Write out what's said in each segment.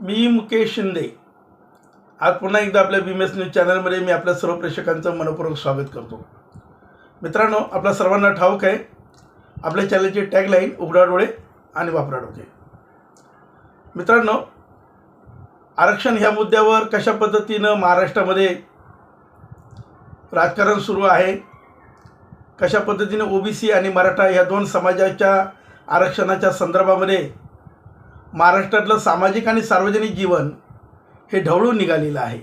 मी मुकेश शिंदे. आज पुन्हा एकदा आपल्या बी एस न्यूज चॅनलमध्ये मी आपल्या सर्व प्रेक्षकांचं मनपूर्वक स्वागत करतो. मित्रांनो आपल्या सर्वांना ठाऊक आहे आपल्या चॅनलची टॅगलाईन उघडा डोळे आणि वापरा डोके. मित्रांनो आरक्षण ह्या मुद्द्यावर कशा पद्धतीनं महाराष्ट्रामध्ये राजकारण सुरू आहे कशा पद्धतीने ओबीसी आणि मराठा ह्या दोन समाजाच्या आरक्षणाच्या संदर्भामध्ये महाराष्ट्रातलं सामाजिक आणि सार्वजनिक जीवन हे ढवळून निघालेलं आहे.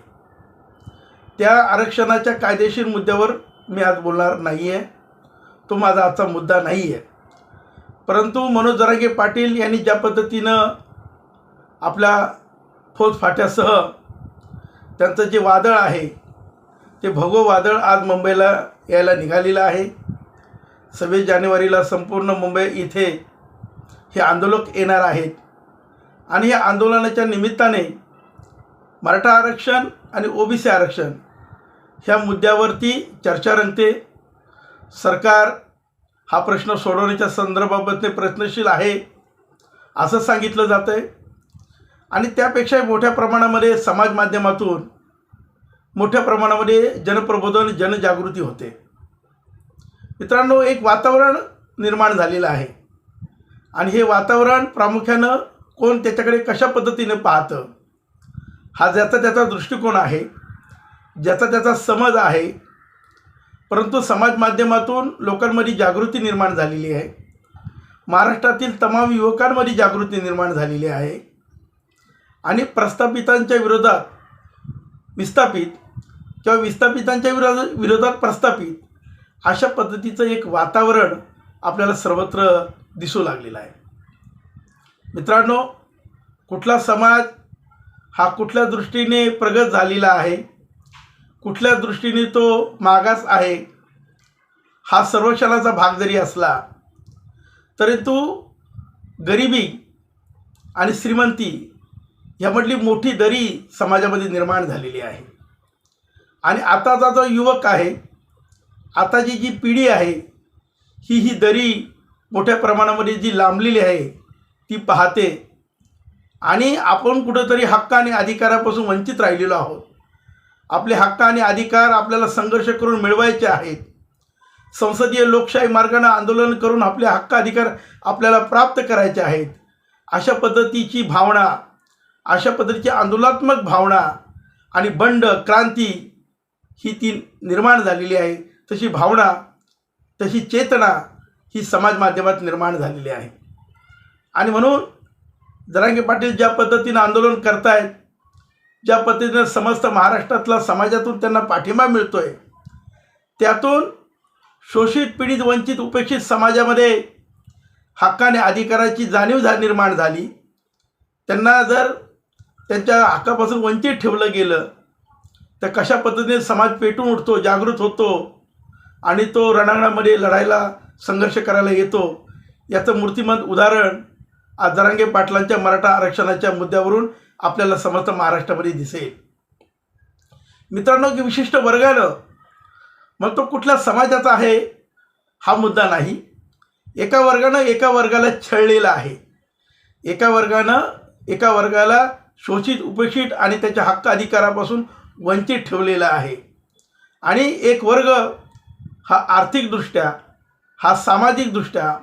त्या आरक्षणाच्या कायदेशीर मुद्द्यावर मी आज बोलणार नाही आहे तो माझा आजचा मुद्दा नाही आहे परंतु मनोज जरांगे पाटील यांनी ज्या पद्धतीनं आपल्या फौजफाट्यासह त्यांचं जे वादळ आहे ते भगो वादळ आज मुंबईला यायला निघालेलं आहे. सव्वीस जानेवारीला संपूर्ण मुंबई इथे हे आंदोलक येणार आहेत. आणि या आंदोलनाच्या निमित्ताने मराठा आरक्षण आणि ओबीसी आरक्षण ह्या मुद्द्यावरती चर्चा रंगते. सरकार हा प्रश्न सोडवण्याच्या संदर्भाबतने प्रयत्नशील आहे असं सांगितलं जातं आहे आणि त्यापेक्षा मोठ्या प्रमाणामध्ये समाज माध्यमातून मोठ्या प्रमाणामध्ये जनप्रबोधन जनजागृती होते. मित्रांनो एक वातावरण निर्माण झालेलं आहे. आणि हे वातावरण प्रामुख्यानं कोण त्याच्याकडे कशा पद्धतीने पाहतं? हा ज्याचा त्याचा दृष्टिकोन आहे ज्याचा त्याचा समज आहे परंतु समाज माध्यमातून लोकांमध्ये जागृती निर्माण झालेली आहे. महाराष्ट्रातील तमाम युवकांमध्ये जागृती निर्माण झालेली आहे. आणि प्रस्थापितांच्या विरोधात विस्थापित किंवा विस्थापितांच्या विरोध विरोधात प्रस्थापित अशा पद्धतीचं एक वातावरण आपल्याला सर्वत्र दिसू लागलेलं आहे. मित्रांनो कुठला समाज हा कुठल्या दृष्टीने प्रगत झालेला आहे? कुठल्या दृष्टीने तो मागास आहे? हा सर्वक्षणाचा भाग जरी असला तरी तो गरिबी आणि श्रीमंती यामधली मोठी दरी समाजामध्ये निर्माण झालेली आहे. आणि आताचा जो युवक आहे आताची जी पिढी आहे ही ही दरी मोठ्या प्रमाणामध्ये जी लांबलेली आहे ती पाहते. आणि आपण कुठंतरी हक्क आणि अधिकारापासून वंचित राहिलेलो आहोत. आपले हक्क आणि अधिकार आपल्याला संघर्ष करून मिळवायचे आहेत. संसदीय लोकशाही मार्गाने आंदोलन करून आपले हक्क अधिकार आपल्याला प्राप्त करायचे आहेत. अशा पद्धतीची भावना अशा पद्धतीची आंदोलनात्मक भावना आणि बंड क्रांती ही ती निर्माण झालेली आहे. तशी भावना तशी चेतना ही समाज माध्यमात निर्माण झालेली आहे. आणि म्हणून जरांगे पाटील ज्या पद्धतीनं आंदोलन करतायत ज्या पद्धतीनं समस्त महाराष्ट्रातला समाजातून त्यांना पाठिंबा मिळतो आहे त्यातून शोषित पीडित वंचित उपेक्षित समाजामध्ये हक्काने अधिकाराची जाणीव झा निर्माण झाली. त्यांना जर त्यांच्या हक्कापासून वंचित ठेवलं गेलं तर कशा पद्धतीने समाज पेटून उठतो जागृत होतो आणि तो रणांगणामध्ये लढायला संघर्ष करायला येतो याचं मूर्तिमंत उदाहरण आज पाटलांच्या मराठा आरक्षणाच्या मुद्द्यावरून आपल्याला समस्त महाराष्ट्रामध्ये दिसेल. मित्रांनो की विशिष्ट वर्गानं मग तो कुठल्या समाजाचा आहे हा मुद्दा नाही. एका वर्गानं एका वर्गाला छळलेला आहे. एका वर्गानं एका वर्गाला शोषित उपेक्षित आणि त्याच्या हक्क अधिकारापासून वंचित ठेवलेला आहे. आणि एक वर्ग हा आर्थिकदृष्ट्या हा सामाजिकदृष्ट्या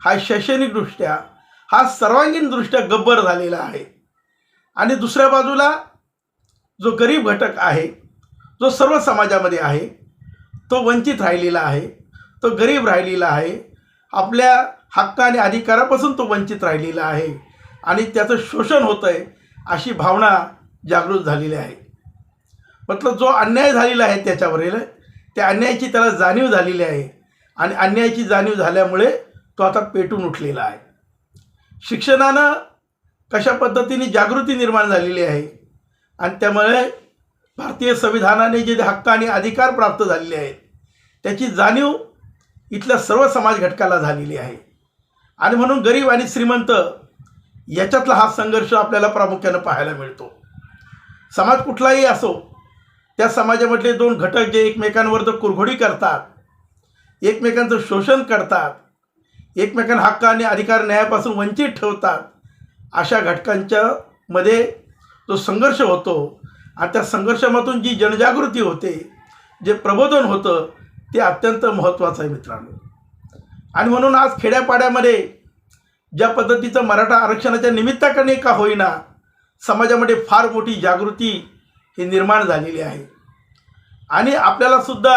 हा शैक्षणिकदृष्ट्या हा सर्वांगीणदृष्ट्या गब्बर झालेला आहे. आणि दुसऱ्या बाजूला जो गरीब घटक आहे जो सर्व समाजामध्ये आहे तो वंचित राहिलेला आहे तो गरीब राहिलेला आहे आपल्या हक्क आणि अधिकारापासून तो वंचित राहिलेला आहे आणि त्याचं शोषण होतं आहे अशी भावना जागृत झालेली आहे. मतलब जो अन्याय झालेला आहे त्याच्यावरील त्या अन्यायाची त्याला जाणीव झालेली आहे आणि अन्यायाची जाणीव झाल्यामुळे तो आता पेटून उठलेला आहे. शिक्षणानं कशा पद्धतीने जागृती निर्माण झालेली आहे आणि त्यामुळे भारतीय संविधानाने जे हक्क आणि अधिकार प्राप्त झालेले आहेत त्याची जाणीव इथल्या सर्व समाज घटकाला झालेली आहे. आणि म्हणून गरीब आणि श्रीमंत याच्यातला हा संघर्ष आपल्याला प्रामुख्यानं पाहायला मिळतो. समाज कुठलाही असो त्या समाजामधले दोन घटक जे एकमेकांवर तर कुरघोडी करतात एकमेकांचं शोषण करतात एकमेकांना हक्क आणि अधिकार न्यायापासून वंचित ठेवतात. अशा घटकांच्या मध्ये जो संघर्ष होतो आणि त्या संघर्षामधून जी जनजागृती होते जे प्रबोधन होतं ते अत्यंत महत्त्वाचं आहे मित्रांनो. आणि म्हणून आज खेड्यापाड्यामध्ये ज्या पद्धतीचं मराठा आरक्षणाच्या निमित्ताकडे का होईना समाजामध्ये फार मोठी जागृती ही निर्माण झालेली आहे. आणि आपल्यालासुद्धा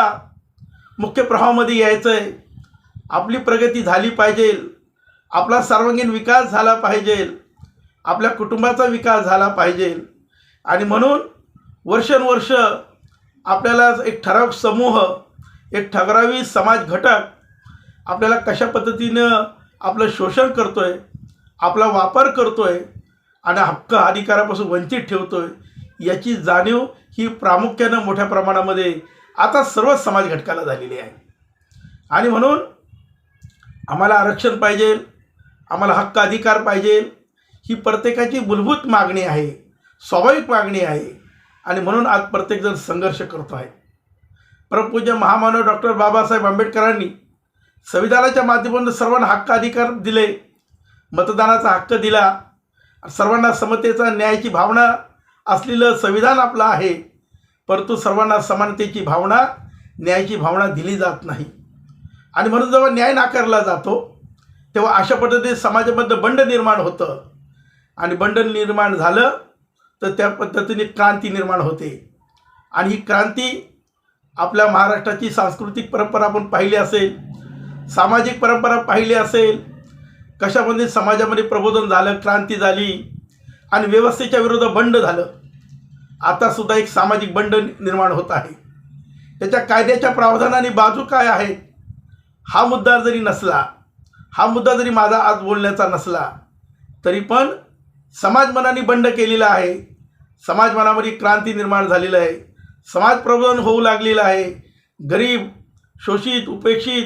मुख्य प्रवाहामध्ये यायचं आहे आपली प्रगती झाली पाहिजे. आपला सर्वांगीण विकास झाला पाहिजे. आपल्या कुटुंबाचा विकास झाला पाहिजे. आणि म्हणून वर्षानुवर्ष आपल्याला एक ठराविक समूह एक ठराविक समाज घटक आपल्याला कशा पद्धतीनं आपलं शोषण करतो आहे आपला वापर करतो आहे आणि हक्क अधिकारापासून वंचित ठेवतो आहे याची जाणीव ही प्रामुख्यानं मोठ्या प्रमाणामध्ये आता सर्वच समाज घटकाला झालेली आहे. आणि म्हणून आम्हाला आरक्षण पाहिजे आम्हाला हक्क अधिकार पाहिजे ही प्रत्येकाची मूलभूत मागणी आहे स्वाभाविक मागणी आहे. आणि म्हणून आज प्रत्येकजण संघर्ष करतो आहे. परमपूज्य महामानव डॉक्टर बाबासाहेब आंबेडकरांनी संविधानाच्या माध्यमातून सर्वांना हक्क अधिकार दिले मतदानाचा हक्क दिला सर्वांना समतेचा न्यायाची भावना असलेलं संविधान आपलं आहे परंतु सर्वांना समानतेची भावना न्यायाची भावना दिली जात नाही. आणि म्हणून जेव्हा न्याय नाकारला जातो तेव्हा अशा पद्धतीने समाजामध्ये बंड निर्माण होतं. आणि बंड निर्माण झालं तर त्या पद्धतीने क्रांती निर्माण होते. आणि ही क्रांती आपल्या महाराष्ट्राची सांस्कृतिक परंपरा आपण पाहिली असेल सामाजिक परंपरा पाहिली असेल कशामध्ये समाजामध्ये प्रबोधन झालं क्रांती झाली आणि व्यवस्थेच्या विरुद्ध बंड झालं आतासुद्धा एक सामाजिक बंड निर्माण होत आहे. त्याच्या कायद्याच्या प्रावधानाने बाजू काय आहेत? हा मुद्दा जरी नसला हा मुद्दा जरी माझा आज बोलण्याचा नसला तरी पण समाज मनाने बंड केलेला आहे. समाज मनामध्ये क्रांती निर्माण झालेलं आहे. समाज प्रबोधन होऊ लागलेलं आहे. गरीब शोषित उपेक्षित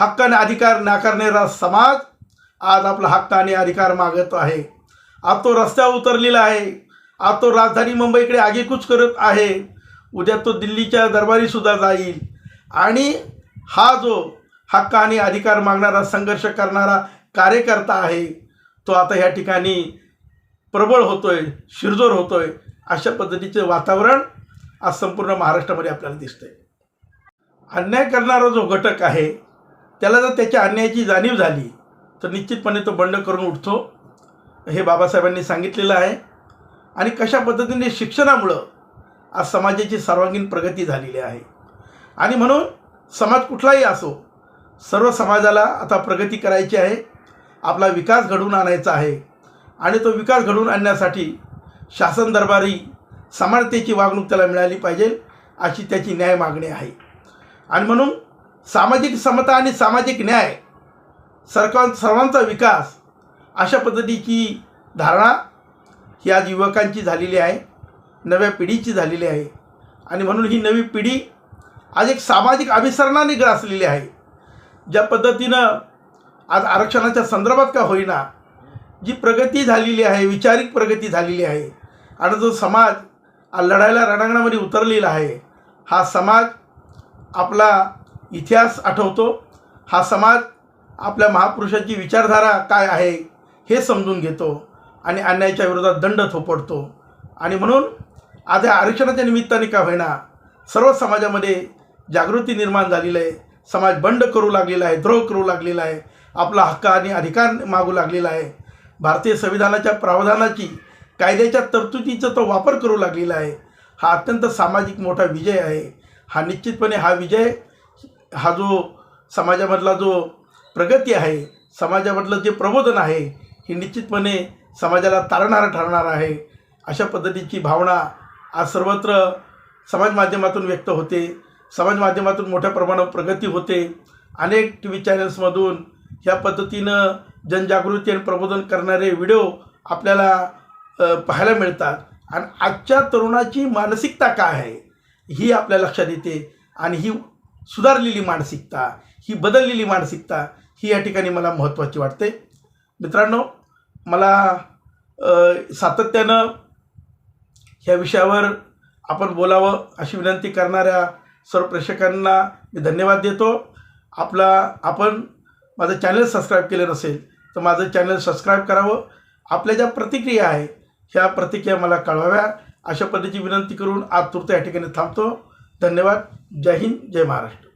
हक्क आणि अधिकार नाकारणारा समाज आज आपला हक्क आणि अधिकार मागत आहे. आज तो रस्त्यावर उतरलेला आहे. आज तो राजधानी मुंबईकडे आगेकूच करत आहे. उद्या तो दिल्लीच्या दरबारीसुद्धा जाईल. आणि हा जो हक्क आणि अधिकार मागणारा संघर्ष करणारा कार्यकर्ता आहे. तो आता ह्या ठिकाणी प्रबळ होतोय शिरजोर होतोय अशा पद्धतीचे वातावरण आज संपूर्ण महाराष्ट्रामध्ये आपल्याला दिसतंय. अन्याय करणारा जो घटक आहे त्याला जर त्याच्या अन्यायाची जाणीव झाली तर निश्चितपणे तो बंड करून उठतो. हे बाबासाहेबांनी सांगितलेलं आहे. आणि कशा पद्धतीने शिक्षणामुळं आज समाजाची सर्वांगीण प्रगती झालेली आहे. आणि म्हणून समाज कुठलाही असो सर्व समाजाला आता प्रगती करायची आहे. आपला विकास घडवून आणायचा आहे. आणि तो विकास घडवून आणण्यासाठी शासन दरबारी समानतेची वागणूक त्याला मिळाली पाहिजे अशी त्याची न्याय मागणी आहे. आणि म्हणून सामाजिक समता आणि सामाजिक न्याय सरकार सर्वांचा विकास अशा पद्धतीची धारणा ही आज युवकांची झालेली आहे नव्या पिढीची झालेली आहे. आणि म्हणून ही नवी पिढी आज एक सामाजिक अभिसरणाने ग्रासलेली आहे. ज्या पद्धतीनं आज आरक्षणाच्या संदर्भात का होईना जी प्रगती झालेली आहे विचारिक प्रगती झालेली आहे आणि जो समाज आज लढायला रणांगणामध्ये उतरलेला आहे हा समाज आपला इतिहास आठवतो हा समाज आपल्या महापुरुषाची विचारधारा काय आहे हे समजून घेतो आणि अन्यायाच्या विरोधात दंड थोपडतो आणि म्हणून आज या आरक्षणाच्या निमित्ताने का होईना सर्व समाजामध्ये जागृती निर्माण झालेली आहे. समाज बंड करू लागलेला आहे द्रोह करू लागलेला आहे आपला हक्क आणि अधिकार मागू लागलेला आहे. भारतीय संविधानाच्या प्रावधानाची कायद्याच्या तरतुदीचा तो वापर करू लागलेला आहे. हा अत्यंत सामाजिक मोठा विजय आहे. हा निश्चितपणे हा विजय हा जो समाजामधला जो प्रगती आहे समाजामधलं जे प्रबोधन आहे हे निश्चितपणे समाजाला तारणारं ठरणार आहे. अशा पद्धतीची भावना आज सर्वत्र समाज माध्यमातून व्यक्त होते. समाज माध्यमातून मोठ्या प्रमाणावर प्रगती होते. अनेक टी व्ही चॅनल्समधून ह्या पद्धतीनं जनजागृती आणि प्रबोधन करणारे व्हिडिओ आपल्याला पाहायला मिळतात. आणि आजच्या तरुणाची मानसिकता काय आहे ही आपल्या लक्षात येते. आणि ही सुधारलेली मानसिकता ही बदललेली मानसिकता ही या ठिकाणी मला महत्त्वाची वाटते. मित्रांनो मला सातत्यानं ह्या विषयावर आपण बोलावं अशी विनंती करणाऱ्या सर्व प्रेक्षकांना मी धन्यवाद देतो. आपला आपण माझं चॅनल सबस्क्राईब केलं नसेल तर माझं चॅनल सबस्क्राईब करावं. आपल्या ज्या प्रतिक्रिया आहे ह्या प्रतिक्रिया मला कळवाव्या. अशा पद्धतीची विनंती करून आतुरता या ठिकाणी थांबतो. धन्यवाद. जय हिंद जय महाराष्ट्र.